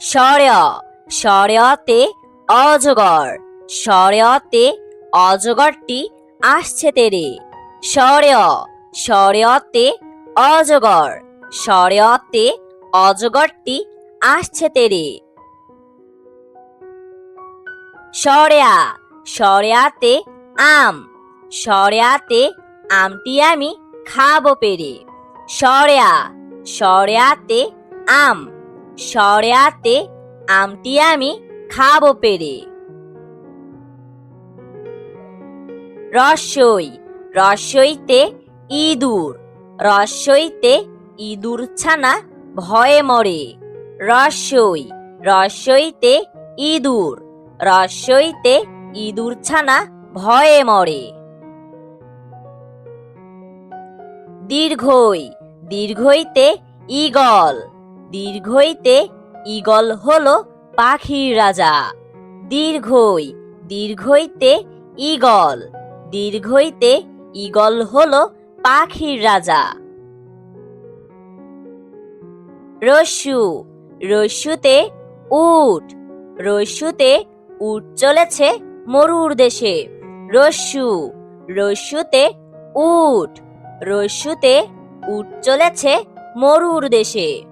সরয় সরয়তে অজগর সরয়তে অজগরটি আসছে তেরে। সরয় সরয়তে অজগর সরয়তে অজগরটি আসছে তেরে। সরেয়া সরেয়াতে আম সরেয়াতে আমটি আমি খাব পেরে। সরেয়া সরেয়াতে আম সরেয়াতে আমটি আমি খাব পেরে। রসই, রসইতে ইঁদুর রসইতে ইঁদুর ছানা ভয়ে মরে। রসই, রসইতে ইঁদুর রসইতে ইঁদুর ছানা ভয়ে মরে। দীর্ঘই, দীর্ঘইতে ঈগল দীর্ঘইতে ঈগল হল পাখির রাজা। দীর্ঘই, দীর্ঘইতে ঈগল দীর্ঘইতে ঈগল হল পাখির রাজা। রস্যু, রস্যুতে উট রস্যুতে উট চলেছে মরুর দেশে। রস্যু, রস্যুতে উট রস্যুতে উট চলেছে মরুর দেশে।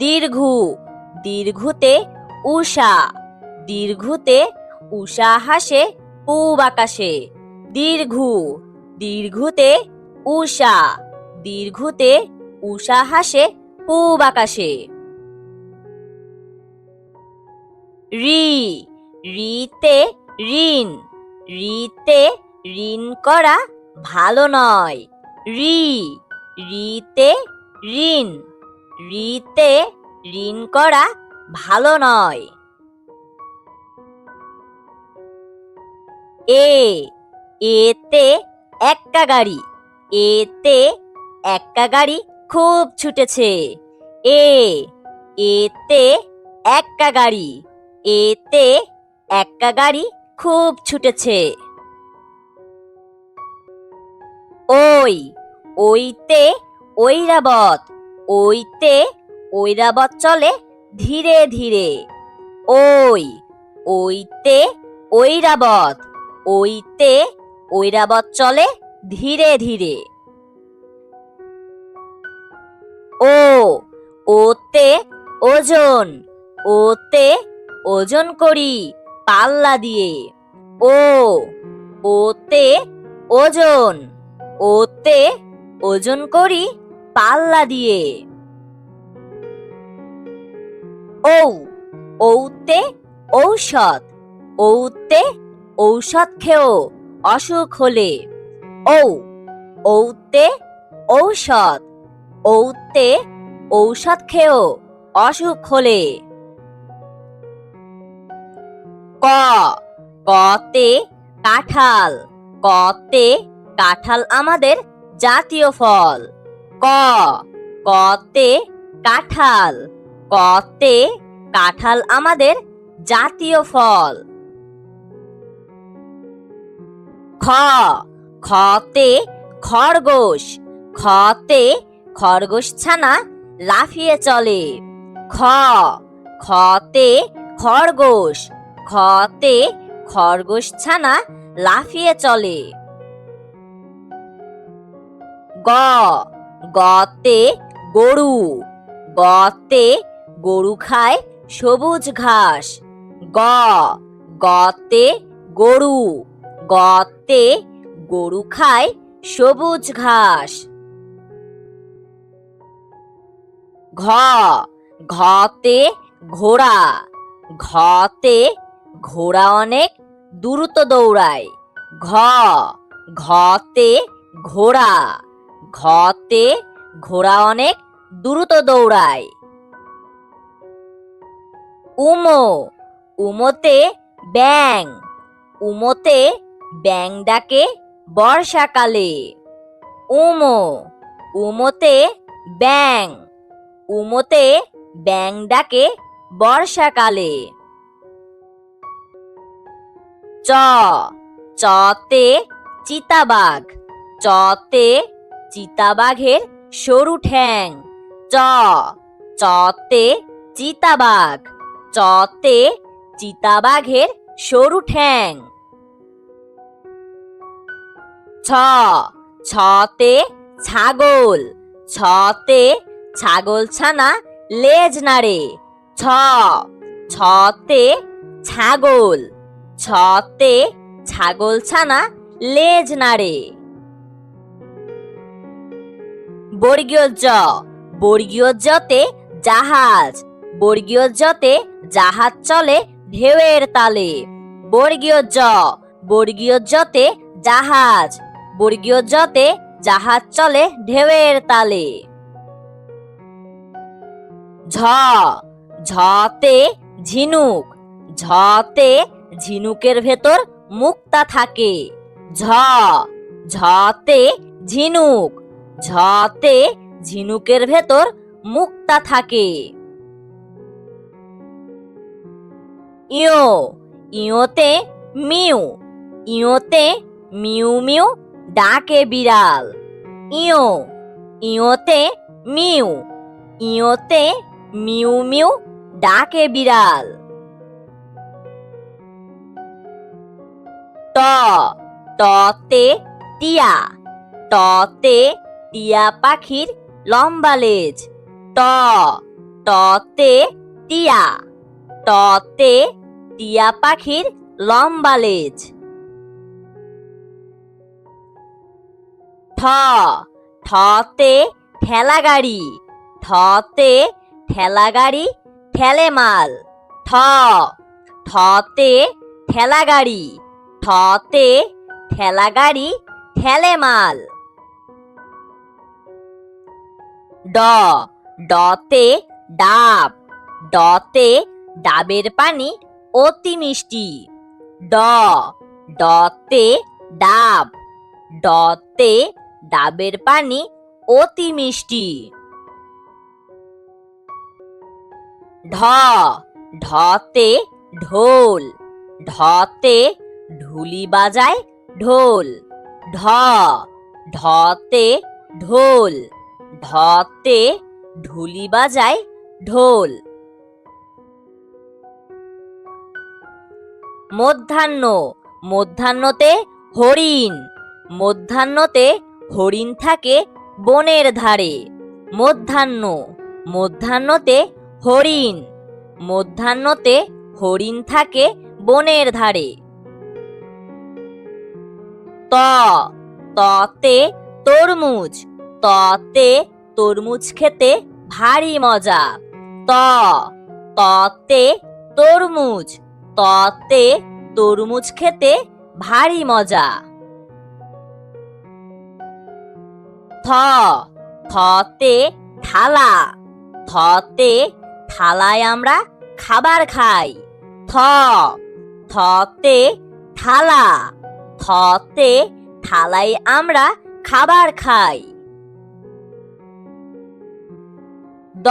দীর্ঘু, দীর্ঘুতে উষা দীর্ঘুতে উষা হাসে পূব আকাশে। দীর্ঘু, দীর্ঘুতে উষা দীর্ঘুতে উষা হাসে পূব আকাশে। রি, রিতে ঋণ রিতে ঋণ করা ভালো নয়। রি, রিতে ঋণ। রিতে ঋণ করা ভালো নয়। এ, এতে একটা গাড়ি, এতে একটা গাড়ি খুব ছুটেছে। এ, এতে একটা গাড়ি, এতে একটা গাড়ি খুব ছুটেছে। ওই, ওইতে ঐরাবত ওইতে ঐরাবত চলে ধীরে ধীরে। ওই, ওইতে ঐরাবত ওইতে ঐরাবত চলে ধীরে ধীরে। ও, ওতে ওজন ওতে ওজন করি পাল্লা দিয়ে। ও, ওতে ওজন ওতে ওজন করি পাল্লা দিয়ে। ঔ, ঔতে ঔষধ ঔতে ঔষধ খেও, অসুখ হলে। ঔ, ঔতে ঔষধ ঔতে ঔষধ খেও, অসুখ হলে। ক কতে কাঁঠাল কতে কাঁঠাল আমাদের জাতীয় ফল। ক। কতে কাঁঠাল। কতে কাঁঠাল আমাদের জাতীয় ফল। খ। খতে খরগোশ। খতে খরগোশ ছানা লাফিয়ে চলে। খ। খতে খরগোশ। খতে খরগোশ ছানা লাফিয়ে চলে। গ। গতে গরু। গতে গরু খায় সবুজ ঘাস। গ, গতে গরু। গতে গরু খায় সবুজ ঘাস। ঘ, ঘতে ঘোড়া। ঘতে ঘোড়া অনেক দ্রুত দৌড়ায়। ঘ, ঘতে ঘোড়া। ঘতে ঘোড়া অনেক দ্রুত দৌড়ায়। উমো, উমোতে ব্যাং উমোতে ব্যাং ডাকে বর্ষাকালে। উমো, উমোতে ব্যাং উমোতে ব্যাং ডাকে বর্ষাকালে। চ, চতে চিতাবাঘ, চতে চিতাবাঘের সরু ঠ্যাং। চ, চতে চিতাবাঘ। চতে চিতাবাঘের সরু ঠ্যাং। ছ, ছতে ছাগল। ছতে ছাগল ছানা লেজ নাড়ে। ছ, ছতে ছাগল। ছতে ছাগল ছানা লেজ নাড়ে। বর্গীয় জ বর্গীয় জতে জাহাজ। বর্গীয় জতে জাহাজ চলে ঢেউয়ের তালে। বর্গীয় জ বর্গীয় জতে জাহাজ। বর্গীয় জতে জাহাজ চলে ঢেউয়ের তালে। ঝ। ঝতে ঝিনুক। ঝতে ঝিনুকের ভেতর মুক্তা থাকে। ঝ। ঝতে ঝিনুক। ঝতে ঝিনুকের ভেতর মুক্তা থাকে। ইও ইওতে মিউ ইওতে মিউ মিউ ডাকে বিড়াল। ইও ইওতে মিউ ইওতে মিউ মিউ ডাকে বিড়াল। ট টতে টিয়া টতে টিয়া পাখির লম্বা লেজ। ট, টতে টিয়া। টতে টিয়া পাখির লম্বা লেজ। ঠ, ঠতে ঠেলা গাড়ি ঠতে ঠেলা গাড়ি ঠেলে মাল ঠ, ঠতে ঠেলা গাড়ি ঠতে ঠেলা গাড়ি ঠেলে মাল ড, ডতে ডাব, ডতে ডাবের পানি অতি মিষ্টি। ড, ডতে ডাব, ডতে ডাবের পানি অতি মিষ্টি। ঢ, ঢতে ঢোল, ঢতে ঢুলি বাজায় ঢোল। ঢ, ঢতে ঢোল। ঢতে ঢুলি বাজায় ঢোল। মধ্যাহ্ন, মধ্যাহ্নতে হরিণ মধ্যাহ্নতে হরিণ থাকে বনের ধারে। মধ্যাহ্ন, মধ্যাহ্নতে হরিণ মধ্যাহ্নতে হরিণ থাকে বনের ধারে। ত, ততে তরমুজ, ততে তরমুজ খেতে ভারী মজা। ত, ততে তরমুজ। ততে তরমুজ খেতে ভারী মজা। থ, থতে থালা। থতে থালায় আমরা খাবার খাই। থ, থতে থালা। থতে থালায় আমরা খাবার খাই। দ,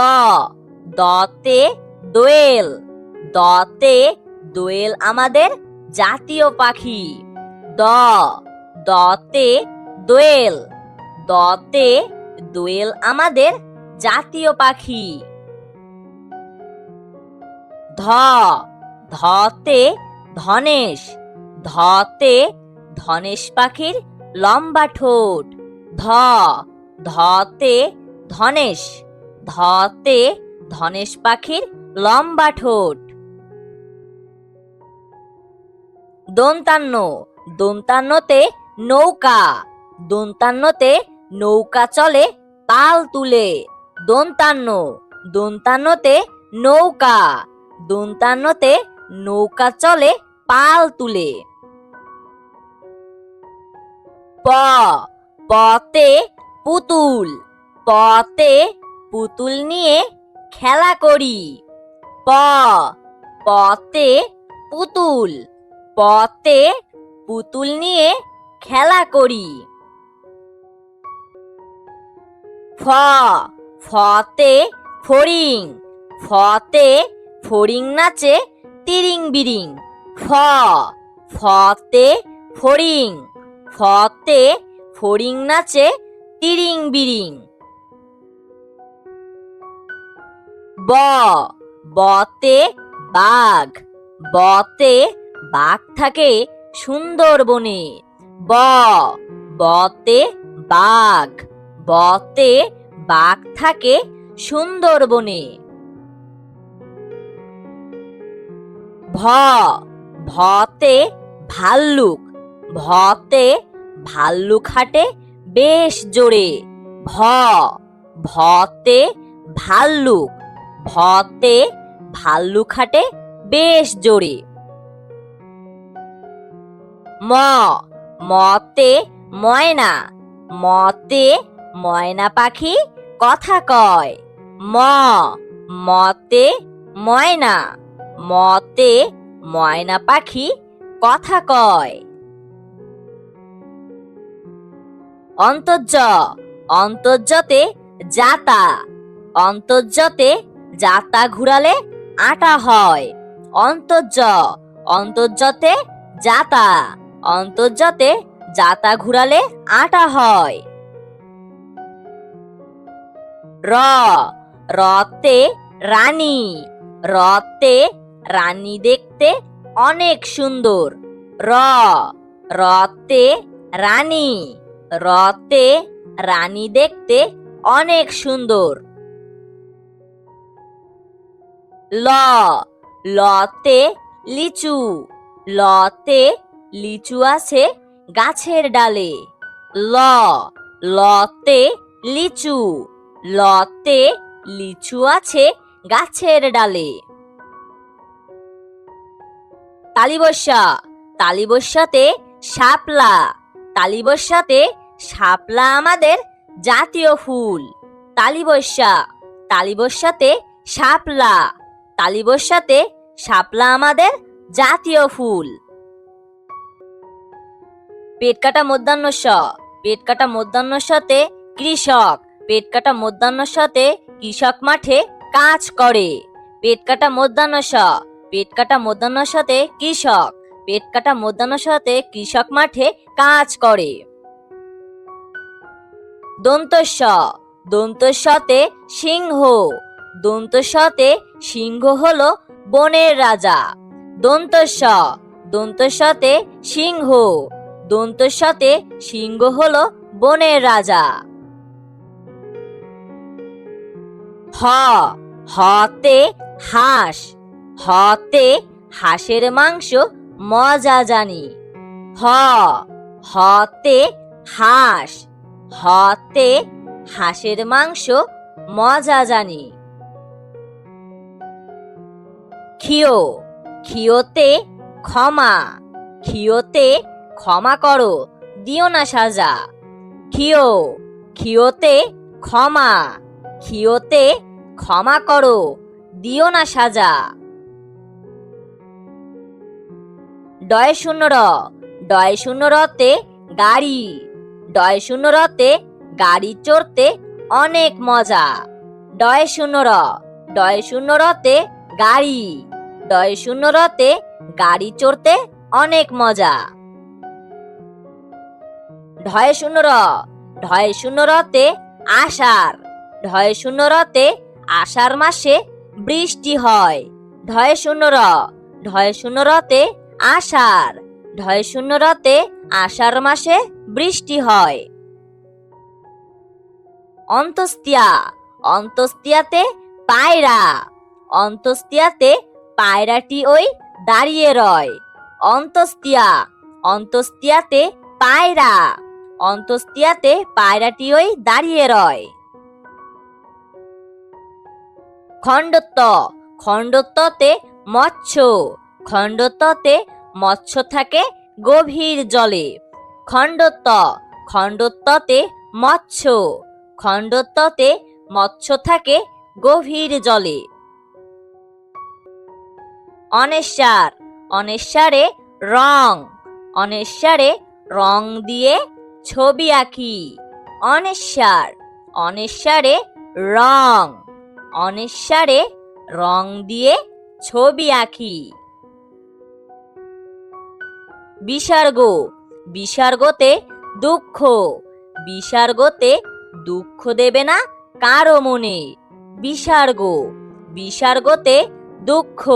দতে দোয়েল। দতে দোয়েল আমাদের জাতীয় পাখি। দ, দতে দোয়েল। দতে দোয়েল আমাদের জাতীয় পাখি। ধ, ধতে ধনেশ। ধতে ধনেশ পাখির লম্বা ঠোঁট। ধ, ধতে ধনেশ। ধতে ধনেশ পাখির লম্বা ঠোঁট। দন্তান্ন, দন্তান্নতে নৌকা দন্তান্নতে নৌকা চলে পাল তুলে। দন্তান্ন, দন্তান্নতে নৌকা দন্তান্নতে নৌকা চলে পাল তুলে। প, পতে পুতুল, পতে পুতুল নিয়ে খেলা করি। প, পতে পুতুল। পতে পুতুল নিয়ে খেলা করি। ফ, ফতে ফড়িং। ফতে ফড়িং নাচে তিরিং বিরিং ফ, ফতে ফড়িং। ফতে ফড়িং নাচে তিরিং বিরিং ব, বতে বাঘ বতে বাঘ থাকে সুন্দরবনে। ব, বতে বাঘ বতে বাঘ থাকে সুন্দরবনে। ভ, ভতে ভাল্লুক ভতে ভাল্লুক হাটে বেশ জোরে। ভ, ভতে ভাল্লুক ভতে, ভাল্লুক হাটে বেশ জোরে। ম, মতে ময়না মতে ময়না পাখি কথা কয়। ম, মতে ময়না মতে ময়না পাখি কথা কয়। অন্তর্য, অন্তর্যতে যাতা, অন্তর্যতে যাতা ঘুরালে আটা হয়। অন্তর্য, অন্তর্যতে যাতা অন্তর্যতে যাতা ঘুরালে আটা হয়। র রতে রানী রতে রানী দেখতে অনেক সুন্দর। র রতে রানী রতে রানী দেখতে অনেক সুন্দর। ল, লতে লিচু লতে লিচু আছে গাছের ডালে। ল, লতে লিচু লতে লিচু আছে গাছের ডালে। তালিবস্যা, তালিবস্যাতে শাপলা তালিবস্যাতে শাপলা আমাদের জাতীয় ফুল। তালিবস্যা, তালিবস্যাতে শাপলা। তালিবস্যাতে শাপলা আমাদের জাতীয় ফুল। পেট কাটা মধ্যাহ্ন স। পেট কাটা মধ্যাহ্ন সতে কৃষক। পেট কাটা মধ্যাহ্ন সতে কৃষক মাঠে কাজ করে। পেট কাটা মধ্যাহ্ন স। পেট কাটা মধ্যাহ্ন সতে কৃষক। পেট কাটা মধ্যাহ্ন সতে কৃষক মাঠে কাজ করে। দন্তস্ব। দন্তস্বতে সিংহ। দন্তস্বতে সিংহ হলো বনের রাজা। দন্তস্ব, দন্তস্বতে সিংহ। দন্তস্বতে সিংহ হলো বনের রাজা। হ, হতে হাঁস। হতে হাঁসের মাংস মজা জানি। হ, হতে হাঁস। হতে হাঁসের মাংস মজা জানি। ক্ষিয়, ক্ষিয়তে ক্ষমা ক্ষিয়তে ক্ষমা করো, দিও না সাজা। ক্ষিয়, ক্ষিয়তে ক্ষমা ক্ষিয়তে ক্ষমা করো, দিও না সাজা। ডয় শূন্য র, ডয় শূন্য রতে গাড়ি, ডয় শূন্য রতে গাড়ি চড়তে অনেক মজা। ডয় শূন্য র, ডয় শূন্য রতে গাড়ি। ডয় শূন্য রতে গাড়ি চড়তে অনেক মজা। ঢয় শূন্য র ঢয় শূন্য রতে আষাঢ় ঢয় শূন্য রতে আষাঢ় মাসে বৃষ্টি হয়। ঢয় শূন্য র ঢয় শূন্য রতে আষাঢ় ঢয় শূন্য রতে আষাঢ় মাসে বৃষ্টি হয়। অন্তস্তিয়া অন্তস্তিয়াতে পায়রা অন্তস্তিয়াতে পায়রাটি ওই দাঁড়িয়ে রয়। অন্তস্তিয়া অন্তস্তিয়াতে পায়রা অন্তস্তিয়াতে পায়রাটি ওই দাঁড়িয়ে রয়। খণ্ডত্ব, খণ্ডত্বতে মৎস্য খণ্ডত্বতে মৎস্য থাকে গভীর জলে। খণ্ডত্ব, খণ্ডত্বতে মৎস্য খণ্ডত্বতে মৎস্য থাকে গভীর জলে। অনেশ্বর অনেশ্বরে রং। অনেশ্বরে রং দিয়ে ছবি আঁকি। অনেশ্বর অনেশ্বরে রং। অনেশ্বরে রং দিয়ে ছবি আঁকি। বিসর্গ। বিসর্গতে দুঃখ। বিসর্গতে দুঃখ দেবে না কারও মনে। বিসর্গ। বিসর্গতে দুঃখ।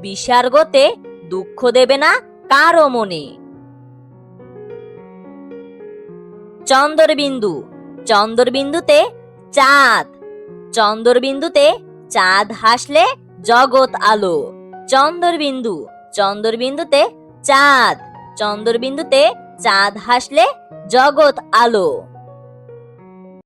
বিসর্গতে দুঃখ দেবে না কারও মনে। চন্দ্রবিন্দু, চন্দ্রবিন্দুতে চাঁদ চন্দ্রবিন্দুতে চাঁদ হাসলে জগৎ আলো। চন্দ্রবিন্দু, চন্দ্রবিন্দুতে চাঁদ চন্দ্রবিন্দুতে চাঁদ হাসলে জগৎ আলো।